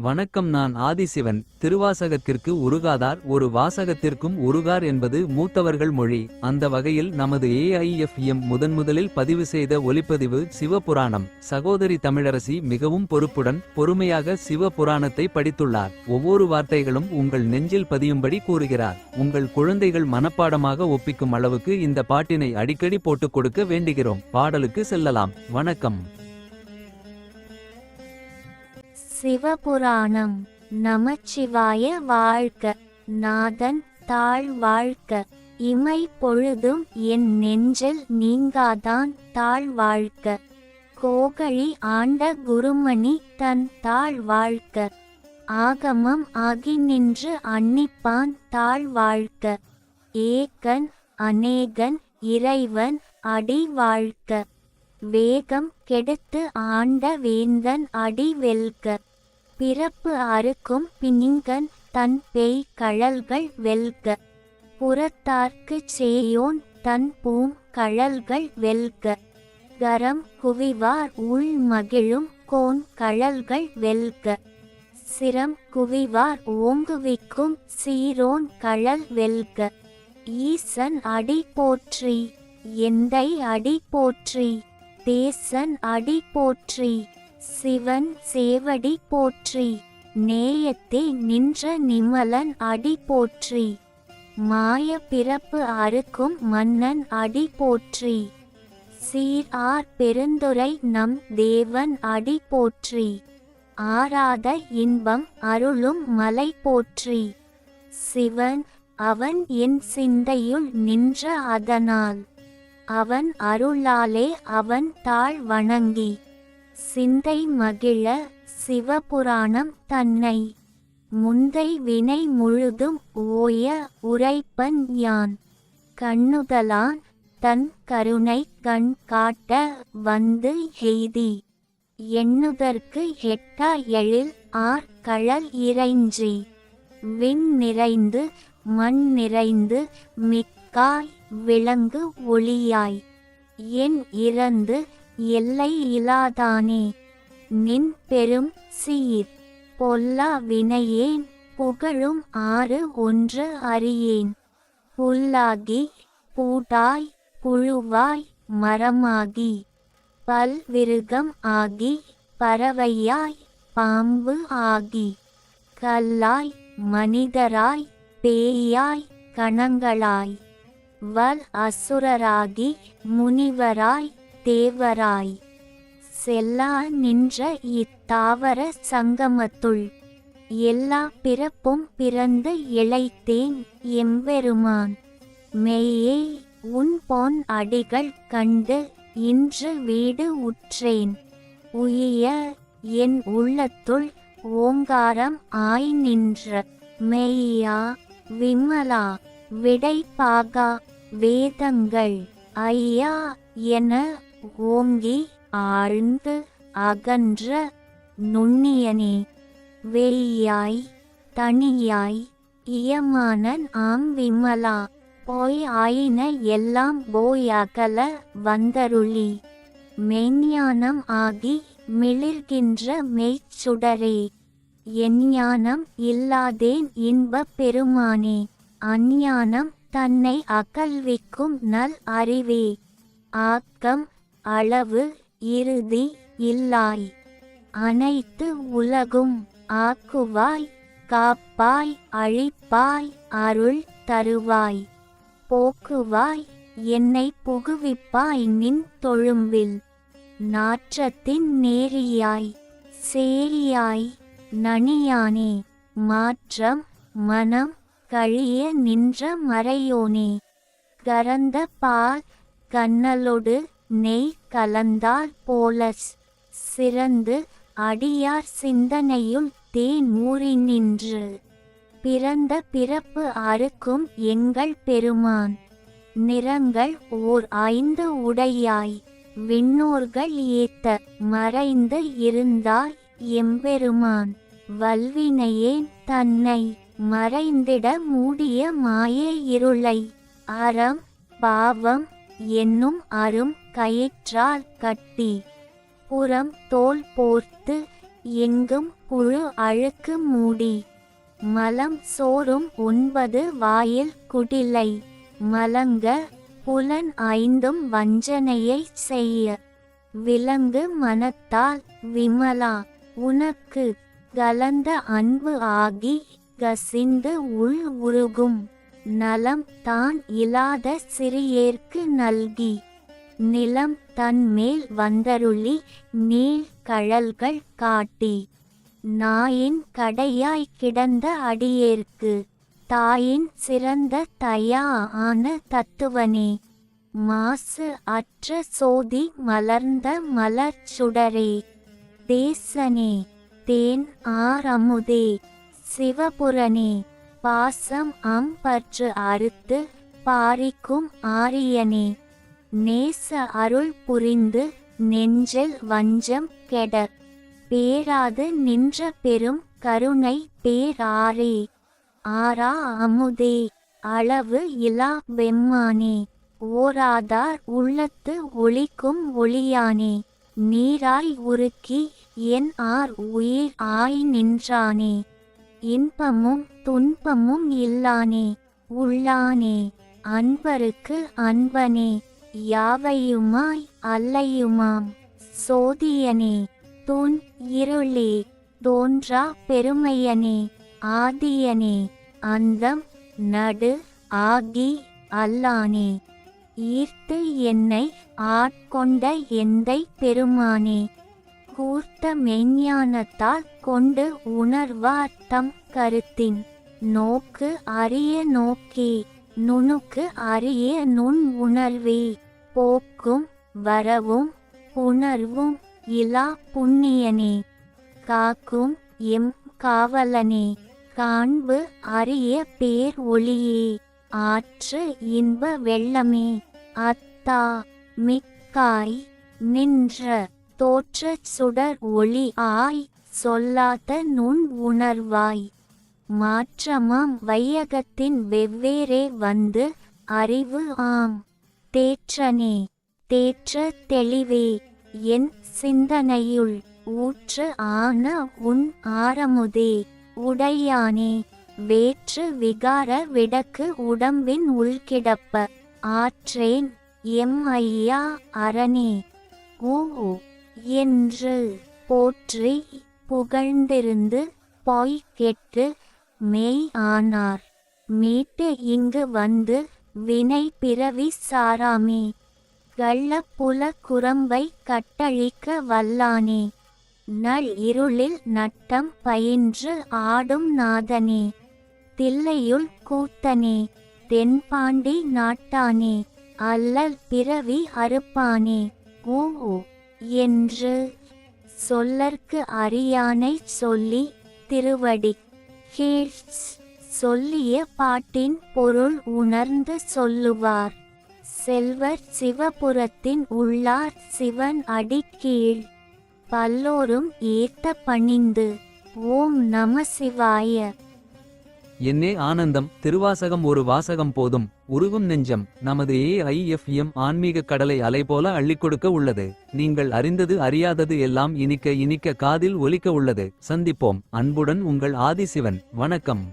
வணக்கம் நான் ஆதிசிவன். திருவாசகத்திற்கு உருகாதார். ஒரு வாசகத்திற்கும் உருகார் என்பது மூத்தவர்கள் மொழி. அந்த வகையில் நமது ஏஐஎஃப்எம் முதன்முதலில் பதிவு செய்த ஒலிப்பதிவு சிவபுராணம். சகோதரி தமிழரசி மிகவும் பொறுப்புடன் பொறுமையாக சிவபுராணத்தை படித்துள்ளார். ஒவ்வொரு வார்த்தைகளும் உங்கள் நெஞ்சில் பதியும்படி கூறுகிறார். உங்கள் குழந்தைகள் மனப்பாடமாக ஒப்பிக்கும் அளவுக்கு இந்த பாட்டினை அடிக்கடி போட்டுக் கொடுக்க வேண்டுகிறோம். பாடலுக்கு செல்லலாம். வணக்கம். சிவபுராணம். நமச்சிவாய வாழ்க. நாதன் தாழ் வாழ்க. இமை பொழுதும் என் நெஞ்சில் நீங்காதான் தாழ் வாழ்க. கோகழி ஆண்ட குருமணி தன் தாழ் வாழ்க. ஆகமம் ஆகி நின்று அன்னிப்பான் தாழ் வாழ்க. ஏகன் அநேகன் இறைவன் அடி வாழ்க. வேகம் கெடுத்து ஆண்ட வேந்தன் அடி வெல்க. பிறப்பு அறுக்கும் பிணிங்கன் தன் பேய் கழல்கள் வெல்க. புறத்தார்க்குச் சேயோன் தன் பூம் கழல்கள் வெல்க. கரம் குவிவார் உள் மகிழும் கோன் கழல்கள் வெல்க. சிரம் குவிவார் ஓங்குவிக்கும் சீரோன் கழல் வெல்க. ஈசன் அடி போற்றி எந்தை அடி போற்றி. தேசன் அடி போற்றி சிவன் சேவடி போற்றி நேயத்தே நின்ற நிமலன் அடி போற்றி மாய பிறப்பு அறுக்கும் மன்னன் அடி போற்றி சீர் ஆர் பெருந்துரை நம் தேவன் அடி போற்றி ஆராத இன்பம் அருளும் மலை போற்றி சிவன் அவன் என் சிந்தையுள் நின்ற அதனால். அவன் அருளாலே அவன் தாழ் வணங்கி சிந்தை மகிழ சிவபுராணம் தன்னை முந்தை வினை முழுதும் ஓய உரைப்பன் யான். கண்ணுதலான் தன் கருணை கண் காட்ட வந்து எய்தி எண்ணுதற்கு எட்டா எழில் ஆர் கழல் இறைஞ்சி விண் நிறைந்து மண் நிறைந்து மிக்காய் விளங்கு ஒளியாய். என் இறந்து எல்லை இலாதானே. நின் பெரும் சீர். பொல்லா வினையேன். புகழும் ஆறு ஒன்று அறியேன். புல்லாகி பூட்டாய். புழுவாய் மரமாகி. பல்விருகம் ஆகி. பறவையாய் பாம்பு ஆகி. கல்லாய் மனிதராய். பேயாய் கணங்களாய். வல் அசுரராகி முனிவராய் தேவராய். செல்லா நின்ற இத்தாவர சங்கமத்துள். எல்லா பிறப்பும் பிறந்து இழைத்தேன் எம்பெருமான். மெய்யே உன் பொன் அடிகள் கண்டு இன்று வீடு உற்றேன். உயிய என் உள்ளத்துள் ஓங்காரம் ஆய் நின்ற மெய்யா விமலா. விடைப்பாகா வேதங்கள். ஐயா என ஓங்கி ஆழ்ந்து அகன்ற நுண்ணியனே. வெளியாய் தனியாய் இயமானன் ஆம் விமலா. போய் ஆயின எல்லாம் போய் அகல வந்தருளி. மெய்ஞானம் ஆகி மிளிர்கின்ற மெய்ச்சுடரே. எஞ்ஞானம் இல்லாதேன் இன்பப் பெருமானே. அஞ்ஞானம் தன்னை அகல்விக்கும் நல் அறிவே. ஆக்கம் அளவு இறுதி இல்லாய். அனைத்து உலகும் ஆக்குவாய் காப்பாய் அழிப்பாய் அருள் தருவாய். போக்குவாய் என்னை புகுவிப்பாய் நின் தொழும்பில். நாற்றத்தின் நேரியாய் சேரியாய் நனியானே. மாற்றம் மனம் கழிய நின்ற மறையோனே. கரந்த பால் கண்ணலொடு நெய் கலந்தால் போலஸ். சிறந்து அடியார் சிந்தனையுள் தேன் ஊறி நின்று. பிறந்த பிறப்பு அறுக்கும் எங்கள் பெருமான். நிறங்கள் ஓர் ஐந்து உடையாய். விண்ணோர்கள் ஏத்த மறைந்து இருந்தாய் எம்பெருமான். வல்வினையேன் தன்னை. மறைந்திட மூடிய மாயே இருளை. அறம் பாவம் என்னும் அரும் கயிற்றால் கட்டி. புறம் தோல் போர்த்து எங்கும் புழு அழுக்கு மூடி. மலம் சோறும் உண்பது வாயில் குடிலை. மலங்க புலன் ஐந்தும் வஞ்சனையை செய்ய. விலங்கு மனத்தால் விமலா. உனக்கு கலந்த அன்பு ஆகி கசிந்து உள் உருகும். நலம் தான் இல்லாத சிறியேற்கு நல்கி. நிலம் தன்மேல் வந்தருளி நீள் கழல்கள் காட்டி. நாயின் கடையாய் கிடந்த அடியேற்கு. தாயின் சிறந்த தயா ஆன தத்துவனே. மாசு அற்ற சோதி மலர்ந்த மலர் சுடரே. தேசனே தேன் ஆரமுதே சிவபுரனே பாசம் அம்பற்று அறுத்து பாரிக்கும் ஆரியனே நேச அருள் புரிந்து நெஞ்சில் வஞ்சம் கெட பேராது நின்ற பெரும் கருணை பேராரே. ஆரா அமுதே அளவு இலா வெம்மானே ஓராதார் உள்ளத்து ஒளிக்கும் ஒளியானே நீராய் உருக்கி என் ஆர் உயிர் ஆய் நின்றானே. இன்பமும் துன்பமும் இல்லானே உள்ளானே அன்பருக்கு அன்பனே யாவையுமாய் அல்லையுமாம்? சோதியனே துன் இருளே தோன்றா பெருமையனே ஆதியனே அந்தம் நடு ஆகி அல்லானே ஈர்த்து என்னை ஆட்கொண்ட எந்தை பெருமானே கூர்த்த மெஞ்ஞானத்தால் கொண்டு உணர்வார் தம் கருத்தின். நோக்கு அரிய நோக்கே நுணுக்கு அரிய நுண் உணர்வே. போக்கும் வரவும் உணர்வும் இலா புண்ணியனே. காக்கும் எம் காவலனே. காண்பு அரிய பேர் ஒளியே. ஆற்று இன்ப வெள்ளமே. அத்தா மிக்காய் நின்ற. தோற்றச் சுடர் ஒளி ஆய் சொல்லாத நுண் உணர்வாய். மாற்றமாம் வையகத்தின் வெவ்வேறே வந்து அறிவு ஆம். தேற்றனே தேற்ற தெளிவே என் சிந்தனையுள் ஊற்று ஆன உன் ஆரமுதே. உடையானே வேற்று விகார விடக்கு உடம்பின் உள்கிடப்ப. ஆற்றேன் எம் ஐயா அரணே. ஓ என்று போற்றி புகழ்ந்திருந்து போய் கெட்டு மெய் ஆனார். மீட்டு இங்கு வந்து வினை பிறவி சாராமே. கள்ளப்புல குரம்பை கட்டழிக்க வல்லானே. நள் இருளில் நட்டம் பயின்று ஆடும் நாதனே. தில்லையுள் கூத்தனே தென்பாண்டி நாட்டானே. அல்லல் பிறவி அறுப்பானே. ஓ என்று சொல்லற்கு அரியானை சொல்லி திருவடி கீழ்ச் சொல்லிய பாட்டின் பொருள் உணர்ந்து சொல்லுவார். செல்வர் சிவபுரத்தின் உள்ளார் சிவன் அடி கீழ் பல்லோரும் ஏத்த பணிந்து ஓம் நம சிவாய. என்னே ஆனந்தம் திருவாசகம் ஒரு வாசகம் போதும். உருகும் நெஞ்சம் நமது ஏஐஎஃப்எம் ஆன்மீக கடலை அலை போல அள்ளிக் கொடுக்க உள்ளது. நீங்கள் அறிந்தது அறியாதது எல்லாம் இனிக்க இனிக்க காதில் ஒலிக்க உள்ளது. சந்திப்போம். அன்புடன் உங்கள் ஆதிசிவன். வணக்கம்.